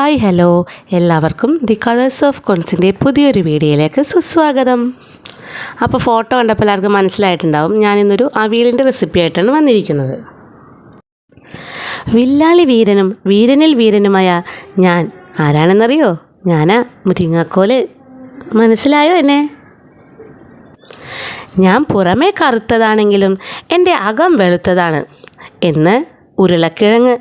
Hi hello. എല്ലാവർക്കും the colours of കോൺസിന്റെ പുതിയൊരു വീഡിയോയിലേക്ക് സുസ്വാഗതം. അപ്പോൾ ഫോട്ടോ കണ്ടപ്പോൾ എല്ലാവർക്കും മനസ്സിലായിട്ടുണ്ടാവും ഞാനിന്നൊരു അവിയലിന്റെ റെസിപ്പി ആയിട്ടാണ് വന്നിരിക്കുന്നത്. വില്ലാളി വീരനും വീരനിൽ വീരനുമായ ഞാൻ ആരാണെന്നറിയോ? ഞാനാ മുരിങ്ങാക്കോൽ. മനസ്സിലായോ എന്നെ? ഞാൻ പുറമേ കറുത്തതാണെങ്കിലും എന്റെ അകം വെളുത്തതാണ്. എന്ന് ഉരുളക്കിഴങ്ങ്.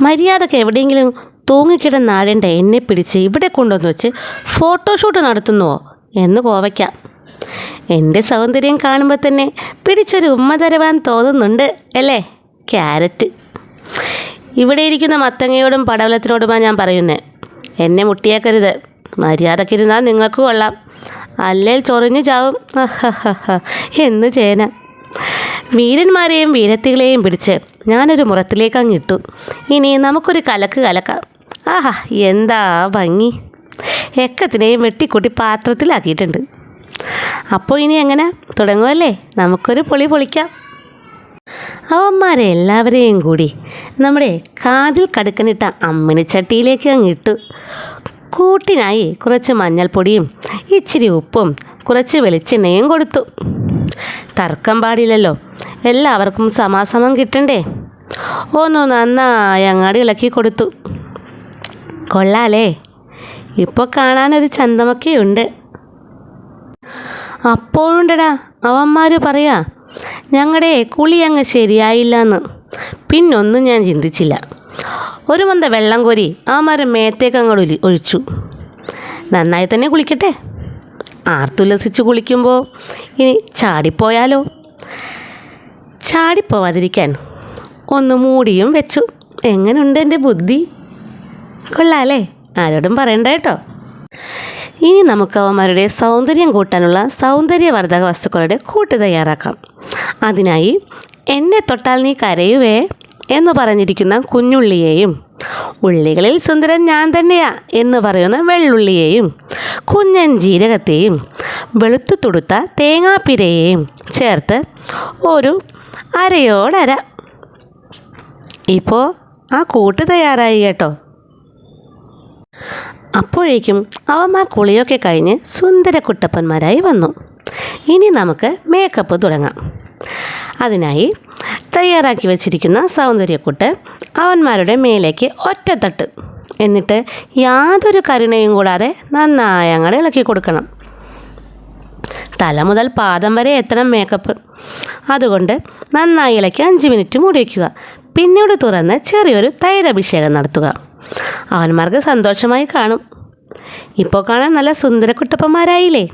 മര്യാദയ്ക്ക് എവിടെയെങ്കിലും തൂങ്ങിക്കിടന്നാടേണ്ട എന്നെ പിടിച്ച് ഇവിടെ കൊണ്ടുവന്ന് വെച്ച് ഫോട്ടോഷൂട്ട് നടത്തുന്നുവോ എന്ന് കോവയ്ക്കാം. എന്റെ സൗന്ദര്യം കാണുമ്പോൾ തന്നെ പിടിച്ചൊരു ഉമ്മ തരവാൻ തോന്നുന്നുണ്ട് അല്ലേ? ക്യാരറ്റ്. ഇവിടെ ഇരിക്കുന്ന മത്തങ്ങയോടും പടവലത്തിനോടുമാണ് ഞാൻ പറയുന്നത് എന്നെ മുട്ടിയേക്കരുത്. മര്യാദക്കിരുന്നാൽ നിങ്ങൾക്ക് കൊള്ളാം. അല്ലേൽ ചൊറിഞ്ഞു ചാവും. എന്ന് ചേന. വീരന്മാരെയും വീരത്തികളെയും പിടിച്ച് ഞാനൊരു മുറത്തിലേക്ക് അങ്ങിട്ടു ഇനി നമുക്കൊരു കലക്ക് കലക്കാം. ആഹാ എന്താ ഭംഗി. എക്കത്തിനെയും വെട്ടിക്കൂട്ടി പാത്രത്തിലാക്കിയിട്ടുണ്ട്. അപ്പോൾ ഇനി എങ്ങനെ? തുടങ്ങുമല്ലേ നമുക്കൊരു പൊളി പൊളിക്കാം. അവന്മാരെ എല്ലാവരെയും കൂടി നമ്മുടെ കാതിൽ കടുക്കനിട്ട അമ്മിനിച്ചട്ടിയിലേക്ക് അങ്ങിട്ടു കൂട്ടിനായി കുറച്ച് മഞ്ഞൾപ്പൊടിയും ഇച്ചിരി ഉപ്പും കുറച്ച് വെളിച്ചെണ്ണയും കൊടുത്തു. തർക്കം പാടില്ലല്ലോ. എല്ലാവർക്കും സമാസമം കിട്ടണ്ടേ? ഒന്ന് നന്നായി അങ്ങാടി ഇളക്കി കൊടുത്തു. കൊള്ളാലേ. ഇപ്പോൾ കാണാനൊരു ചന്തമൊക്കെ ഉണ്ട്. അപ്പോഴുണ്ടടാ അവന്മാർ പറയാ ഞങ്ങളുടെ കുളി അങ്ങ് ശരിയായില്ല എന്ന് പിന്നൊന്നും ഞാൻ ചിന്തിച്ചില്ല. ഒരു മന്ത വെള്ളം കോരി അവന്മാരെ മേത്തേക്ക് അങ്ങോട്ട് ഒഴിച്ചു. നന്നായി തന്നെ കുളിക്കട്ടെ. ആർത്തുല്ലസിച്ച് കുളിക്കുമ്പോൾ ഇനി ചാടിപ്പോയാലോ? ചാടിപ്പോവാതിരിക്കാൻ ഒന്ന് മൂടിയും വെച്ചു. എങ്ങനെയുണ്ട് എന്റെ ബുദ്ധി? കൊള്ളാലേ. ആരോടും പറയണ്ട കേട്ടോ. ഇനി നമുക്ക് അവന്മാരുടെ സൗന്ദര്യം കൂട്ടാനുള്ള സൗന്ദര്യവർദ്ധക വസ്തുക്കളുടെ കൂട്ട് തയ്യാറാക്കാം. അതിനായി എന്നെ തൊട്ടാൽ നീ കരയുവേ എന്ന് പറഞ്ഞിരിക്കുന്ന കുഞ്ഞുള്ളിയെയും ഉള്ളികളിൽ സുന്ദരൻ ഞാൻ തന്നെയാ എന്ന് പറയുന്ന വെള്ളുള്ളിയെയും കുഞ്ഞൻ ജീരകത്തെയും വെളുത്തു തുടുത്ത തേങ്ങാപ്പിരയെയും ചേർത്ത് ഒരു അരയോടര. ഇപ്പോൾ ആ കൂട്ട് തയ്യാറായി കേട്ടോ. അപ്പോഴേക്കും അവന്മാർ കുളിയൊക്കെ കഴിഞ്ഞ് സുന്ദര കുട്ടപ്പന്മാരായി വന്നു. ഇനി നമുക്ക് മേക്കപ്പ് തുടങ്ങാം. അതിനായി തയ്യാറാക്കി വച്ചിരിക്കുന്ന സൗന്ദര്യക്കുട്ട് അവന്മാരുടെ മേലേക്ക് ഒറ്റത്തട്ട്. എന്നിട്ട് യാതൊരു കരുണയും കൂടാതെ നന്നായി അങ്ങനെ ഇളക്കി കൊടുക്കണം. തല മുതൽ പാദം വരെ എത്തണം മേക്കപ്പ് അതുകൊണ്ട് നന്നായി ഇളക്കി അഞ്ച് മിനിറ്റ് മൂടി വയ്ക്കുക പിന്നീട് തുറന്ന് ചെറിയൊരു തൈരഭിഷേകം നടത്തുക. അവന്മാർക്ക് സന്തോഷമായി കാണും. ഇപ്പോൾ കാണാൻ നല്ല സുന്ദര കുട്ടപ്പന്മാരായില്ലേ?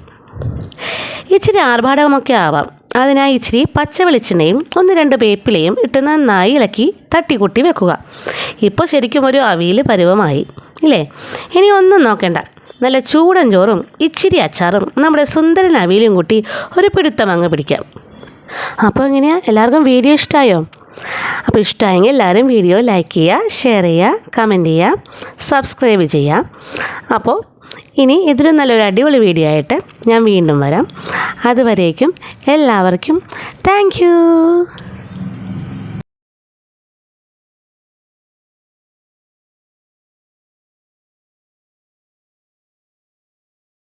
ഇച്ചിരി ആർഭാടകമൊക്കെ ആവാം. അതിനായി ഇച്ചിരി പച്ച വെളിച്ചെണ്ണയും ഒന്ന് രണ്ട് വേപ്പിലയും ഇട്ട് നന്നായി ഇളക്കി തട്ടിക്കുട്ടി വെക്കുക. ഇപ്പോൾ ശരിക്കും ഒരു അവിയൽ പരുവമായി ഇല്ലേ? ഇനി ഒന്നും നോക്കണ്ട. നല്ല ചൂടൻ ചോറും ഇച്ചിരി അച്ചാറും നമ്മുടെ സുന്ദരൻ അവിയലും കൂട്ടി ഒരു പിടുത്തം അങ്ങ് പിടിക്കാം. അപ്പോൾ എങ്ങനെയാ? എല്ലാവർക്കും വീഡിയോ ഇഷ്ടമായോ അപ്പോൾ ഇഷ്ടമായെങ്കിൽ എല്ലാവരും വീഡിയോ ലൈക്ക് ചെയ്യുക ഷെയർ ചെയ്യുക കമന്റ് ചെയ്യുക സബ്സ്ക്രൈബ് ചെയ്യുക. അപ്പോൾ ഇനി ഇതിലും നല്ലൊരു അടിപൊളി വീഡിയോ ആയിട്ട് ഞാൻ വീണ്ടും വരാം. അതുവരേക്കും എല്ലാവർക്കും താങ്ക്